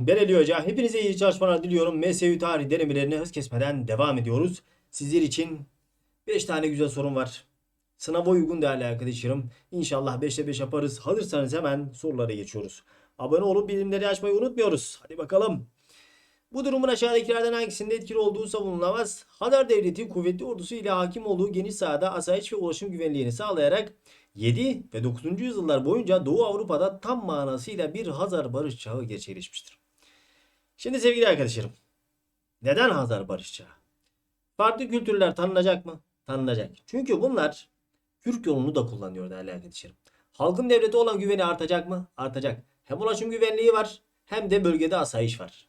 Ben Ali Hoca. Hepinize iyi çalışmalar diliyorum. MSU tarih denemelerine hız kesmeden devam ediyoruz. Sizler için 5 tane güzel sorum var. Sınava uygun değerli arkadaşlarım. İnşallah 5'te 5 yaparız. Hazırsanız hemen sorulara geçiyoruz. Abone olup bildirimleri açmayı unutmuyoruz. Hadi bakalım. Bu durumun aşağıdakilerden hangisinde etkili olduğu savunulamaz. Hadar Devleti kuvvetli ordusu ile hakim olduğu geniş sahada asayiş ve ulaşım güvenliğini sağlayarak 7 ve 9. yüzyıllar boyunca Doğu Avrupa'da tam manasıyla bir Hazar barış çağı gerçekleşmiştir. Şimdi sevgili arkadaşlarım, neden Hazar barış çağı? Farklı kültürler tanınacak mı? Tanınacak. Çünkü bunlar Türk yolunu da kullanıyor değerli arkadaşlarım. Halkın devlete olan güveni artacak mı? Artacak. Hem ulaşım güvenliği var hem de bölgede asayiş var.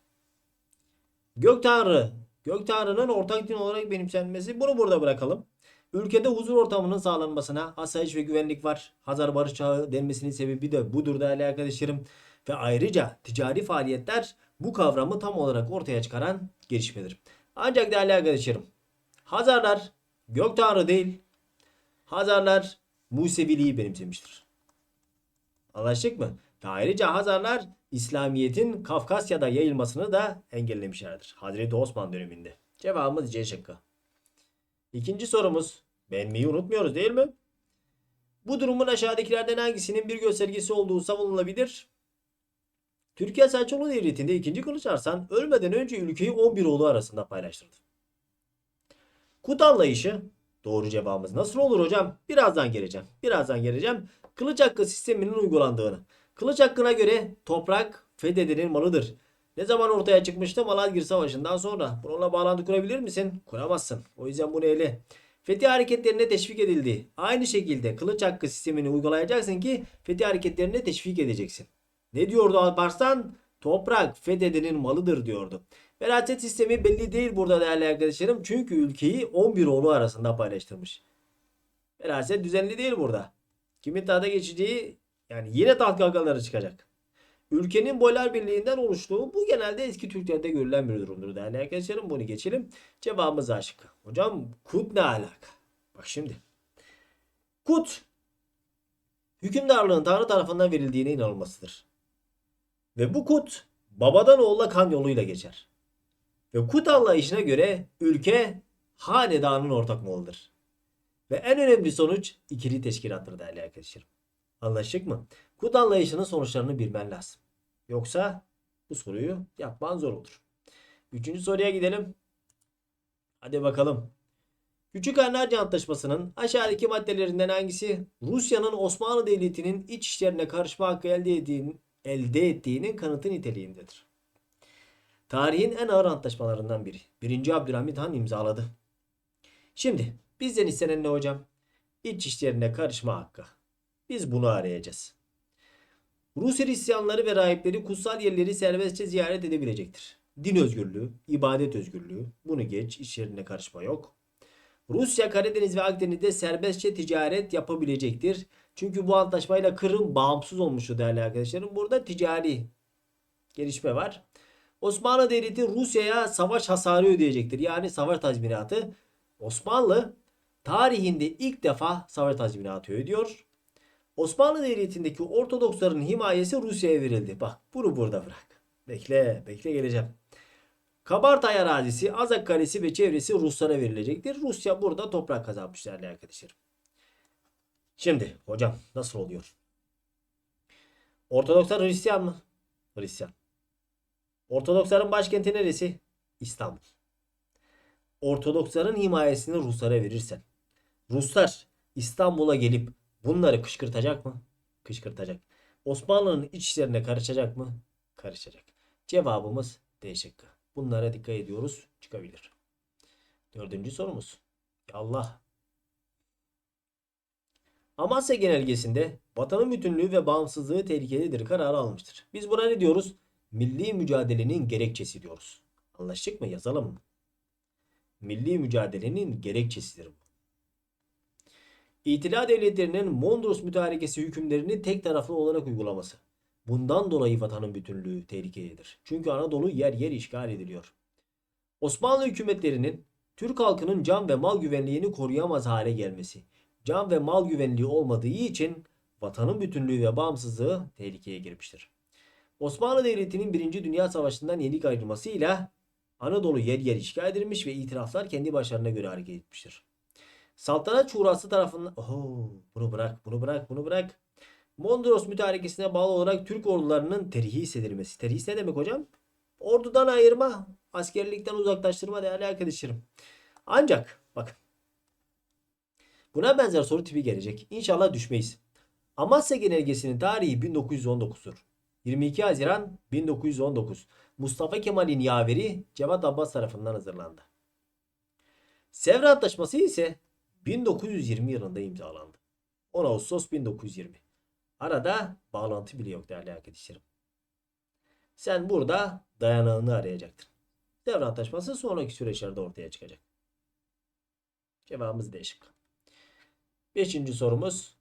Gök Tanrı, Gök Tanrı'nın ortak din olarak benimsenmesi bunu burada bırakalım. Ülkede huzur ortamının sağlanmasına asayiş ve güvenlik var. Hazar Barış Çağı denmesinin sebebi de budur değerli arkadaşlarım. Ve ayrıca ticari faaliyetler bu kavramı tam olarak ortaya çıkaran gelişmedir. Ancak değerli arkadaşlarım Hazarlar Gök Tanrı değil Hazarlar Museviliği benimsemiştir. Anlaştık mı? Ve ayrıca Hazarlar İslamiyet'in Kafkasya'da yayılmasını da engellemişlerdir. Hazreti Osman döneminde. Cevabımız C şıkkı. İkinci sorumuz. Beğenmeyi unutmuyoruz değil mi? Bu durumun aşağıdakilerden hangisinin bir göstergesi olduğu savunulabilir? Türkiye Selçuklu Devleti'nde 2. Kılıç Arslan ölmeden önce ülkeyi 11 oğlu arasında paylaştırdı. Kut anlayışı doğru cevabımız nasıl olur hocam? Birazdan geleceğim. Birazdan geleceğim. Kılıç hakkı sisteminin uygulandığını. Kılıç hakkına göre toprak fethedenin malıdır. Ne zaman ortaya çıkmıştı? Malazgirt Savaşı'ndan sonra. Bununla bağlantı kurabilir misin? Kuramazsın. O yüzden bunu ele. Fethi hareketlerine teşvik edildi. Aynı şekilde kılıç hakkı sistemini uygulayacaksın ki fethi hareketlerine teşvik edeceksin. Ne diyordu Alparslan? Toprak fethedenin malıdır diyordu. Veraset sistemi belli değil burada değerli arkadaşlarım. Çünkü ülkeyi 11 oğlu arasında paylaştırmış. Veraset düzenli değil burada. Kimin tahta geçeceği yani yine taht kavgaları çıkacak. Ülkenin boylar birliğinden oluştuğu bu genelde eski Türklerde görülen bir durumdur değerli arkadaşlarım. Bunu geçelim. Cevabımız A şıkkı. Hocam kut ne alaka? Bak şimdi. Kut hükümdarlığın Tanrı tarafından verildiğine inanılmasıdır. Ve bu kut babadan oğula kan yoluyla geçer. Ve kut anlayışına göre ülke hanedanın ortak malıdır. Ve en önemli sonuç ikili teşkilattır değerli arkadaşlarım. Anlaştık mı? Kut anlayışının sonuçlarını bilmen lazım. Yoksa bu soruyu yapman zor olur. Üçüncü soruya gidelim. Hadi bakalım. Küçük Harnaca Antlaşması'nın aşağıdaki maddelerinden hangisi Rusya'nın Osmanlı Devleti'nin iç işlerine karışma hakkı elde ettiğinin, elde ettiğinin kanıtı niteliğindedir? Tarihin en ağır antlaşmalarından biri. 1. Abdülhamit Han imzaladı. Şimdi bizden istenen ne hocam? İç işlerine karışma hakkı. Biz bunu arayacağız. Rus Hristiyanları ve rahipleri kutsal yerleri serbestçe ziyaret edebilecektir. Din özgürlüğü, ibadet özgürlüğü, bunu geç, iş yerine karışma yok. Rusya Karadeniz ve Akdeniz'de serbestçe ticaret yapabilecektir. Çünkü bu antlaşmayla Kırım bağımsız olmuştu değerli arkadaşlarım. Burada ticari gelişme var. Osmanlı Devleti Rusya'ya savaş hasarı ödeyecektir. Yani savaş tazminatı. Osmanlı tarihinde ilk defa savaş tazminatı ödüyor. Osmanlı Devleti'ndeki Ortodoksların himayesi Rusya'ya verildi. Bak bunu burada bırak. Bekle, bekle geleceğim. Kabartay arazisi, Azak Kalesi ve çevresi Ruslara verilecektir. Rusya burada toprak kazanmış değerli arkadaşlarım. Şimdi hocam nasıl oluyor? Ortodokslar Hristiyan mı? Hristiyan. Ortodoksların başkenti neresi? İstanbul. Ortodoksların himayesini Ruslara verirsen Ruslar İstanbul'a gelip bunları kışkırtacak mı? Kışkırtacak. Osmanlı'nın iç işlerine karışacak mı? Karışacak. Cevabımız D şıkkı. Bunlara dikkat ediyoruz. Çıkabilir. Dördüncü sorumuz. Allah. Amasya Genelgesi'nde vatanın bütünlüğü ve bağımsızlığı tehlikededir kararı almıştır. Biz buna ne diyoruz? Milli mücadelenin gerekçesi diyoruz. Anlaştık mı? Yazalım mı? Milli mücadelenin gerekçesidir bu. İtila devletlerinin Mondros mütarekesi hükümlerini tek taraflı olarak uygulaması. Bundan dolayı vatanın bütünlüğü tehlikededir. Çünkü Anadolu yer yer işgal ediliyor. Osmanlı hükümetlerinin Türk halkının can ve mal güvenliğini koruyamaz hale gelmesi. Can ve mal güvenliği olmadığı için vatanın bütünlüğü ve bağımsızlığı tehlikeye girmiştir. Osmanlı Devleti'nin 1. Dünya Savaşı'ndan yenik ayrılmasıyla Anadolu yer yer işgal edilmiş ve itiraflar kendi başlarına göre hareket etmiştir. Saltanat Şurası tarafından... Oho, bunu bırak, bunu bırak, bunu bırak. Mondros mütarekesine bağlı olarak Türk ordularının terhis edilmesi. Terhis ne demek hocam? Ordudan ayırma, askerlikten uzaklaştırma değerli arkadaşlarım. Ancak bakın. Buna benzer soru tipi gelecek. İnşallah düşmeyiz. Amasya Genelgesi'nin tarihi 1919'dur. 22 Haziran 1919. Mustafa Kemal'in yaveri Cevat Abbas tarafından hazırlandı. Sevr Antlaşması ise 1920 yılında imzalandı. 10 Ağustos 1920. Arada bağlantı bile yok değerli arkadaşlarım. Sen burada dayanağını arayacaktın. Devre antlaşması sonraki süreçlerde ortaya çıkacak. Cevabımız D şıkkı. Beşinci sorumuz.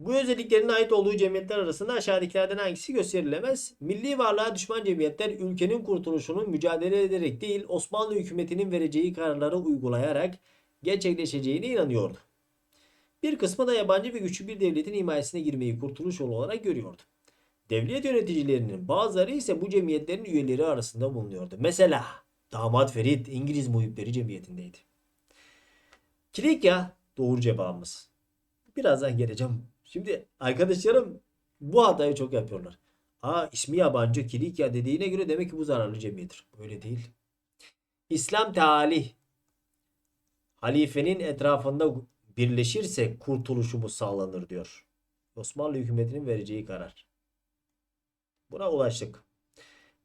Bu özelliklerin ait olduğu cemiyetler arasında aşağıdakilerden hangisi gösterilemez? Milli varlığa düşman cemiyetler ülkenin kurtuluşunu mücadele ederek değil Osmanlı hükümetinin vereceği kararları uygulayarak gerçekleşeceğine inanıyordu. Bir kısmı da yabancı ve güçlü bir devletin himayesine girmeyi kurtuluş yolu olarak görüyordu. Devlet yöneticilerinin bazıları ise bu cemiyetlerin üyeleri arasında bulunuyordu. Mesela Damat Ferit İngiliz Muhipleri Cemiyeti'ndeydi. Kilikya doğru cevabımız. Birazdan geleceğim. Şimdi arkadaşlarım bu hatayı çok yapıyorlar. Aa ismi yabancı Kilikya dediğine göre demek ki bu zararlı cemiyettir. Öyle değil. İslam teali halifenin etrafında birleşirse kurtuluşumuz sağlanır diyor. Osmanlı hükümetinin vereceği karar. Buna ulaştık.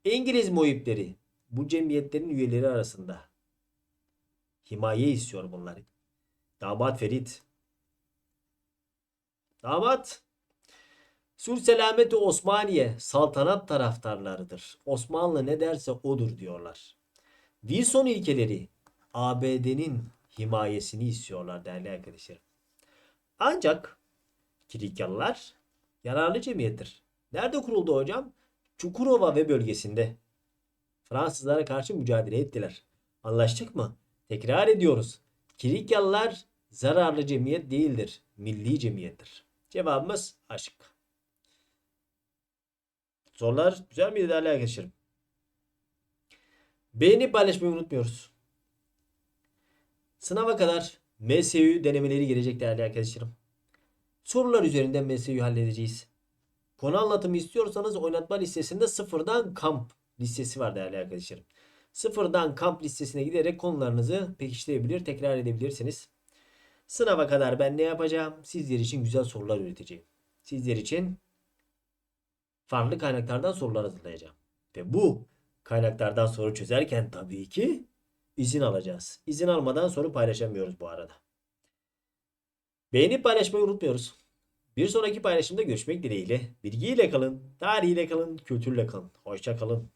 İngiliz muhipleri bu cemiyetlerin üyeleri arasında himaye istiyor bunlar. Damat Ferit. Damat. Sür selameti Osmaniye saltanat taraftarlarıdır. Osmanlı ne derse odur diyorlar. Wilson ilkeleri ABD'nin himayesini istiyorlar değerli arkadaşlarım. Ancak Kilikyalılar yararlı cemiyettir. Nerede kuruldu hocam? Çukurova ve bölgesinde. Fransızlara karşı mücadele ettiler. Anlaştık mı? Tekrar ediyoruz. Kilikyalılar zararlı cemiyet değildir. Milli cemiyettir. Cevabımız aşık. Sorular güzel miydi değerli arkadaşlarım? Beğenip paylaşmayı unutmuyoruz. Sınava kadar MSU denemeleri gelecek değerli arkadaşlarım. Sorular üzerinden MSU halledeceğiz. Konu anlatımı istiyorsanız oynatma listesinde sıfırdan kamp listesi var değerli arkadaşlarım. Sıfırdan kamp listesine giderek konularınızı pekiştirebilir, tekrar edebilirsiniz. Sınava kadar ben ne yapacağım? Sizler için güzel sorular üreteceğim. Sizler için farklı kaynaklardan sorular hazırlayacağım. Ve bu kaynaklardan soru çözerken tabii ki izin alacağız. İzin almadan soru paylaşamıyoruz bu arada. Beğenip paylaşmayı unutmuyoruz. Bir sonraki paylaşımda görüşmek dileğiyle. Bilgiyle kalın, tarihiyle kalın, kültürle kalın. Hoşça kalın.